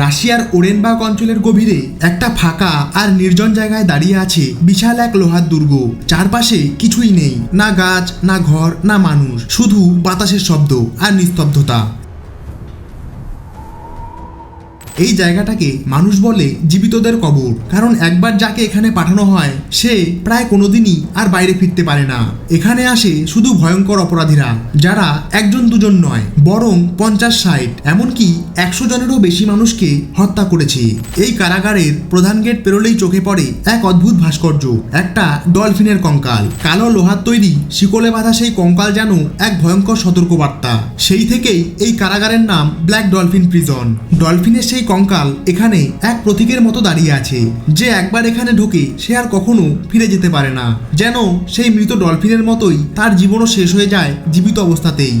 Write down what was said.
রাশিয়ার ওরেনবাগ অঞ্চলের গভীরে একটা ফাঁকা আর নির্জন জায়গায় দাঁড়িয়ে আছে বিশাল এক লোহার দুর্গ। চারপাশে কিছুই নেই। না গাছ, না ঘর, না মানুষ। শুধু বাতাসের শব্দ আর নিস্তব্ধতা। এই জায়গাটাকে মানুষ বলে জীবিতদের কবর। কারণ একবার যাকে এখানে পাঠানো হয়, সে প্রায় কোনোদিনই আর বাইরে ফিরতে পারে না। এখানে আসে শুধু ভয়ঙ্কর অপরাধীরা, যারা একজন দুজন নয়, বরং পঞ্চাশ ষাট, এমনকি একশো জনেরও বেশি মানুষকে হত্যা করেছে। এই কারাগারের প্রধান গেট পেরোলেই চোখে পড়ে এক অদ্ভুত ভাস্কর্য, একটা ডলফিনের কঙ্কাল। কালো লোহার তৈরি শিকলে বাঁধা সেই কঙ্কাল যেন এক ভয়ঙ্কর সতর্কবার্তা। সেই থেকেই এই কারাগারের নাম ব্ল্যাক ডলফিন প্রিজন। ডলফিনের সেই কঙ্কাল এখানে এক প্রতীকের মতো দাঁড়িয়ে আছে। যে একবার এখানে ঢোকে সে আর কখনো ফিরে যেতে পারে না। যেন সেই মৃত ডলফিনের মতোই তার জীবনও শেষ হয়ে যায় জীবিত অবস্থাতেই।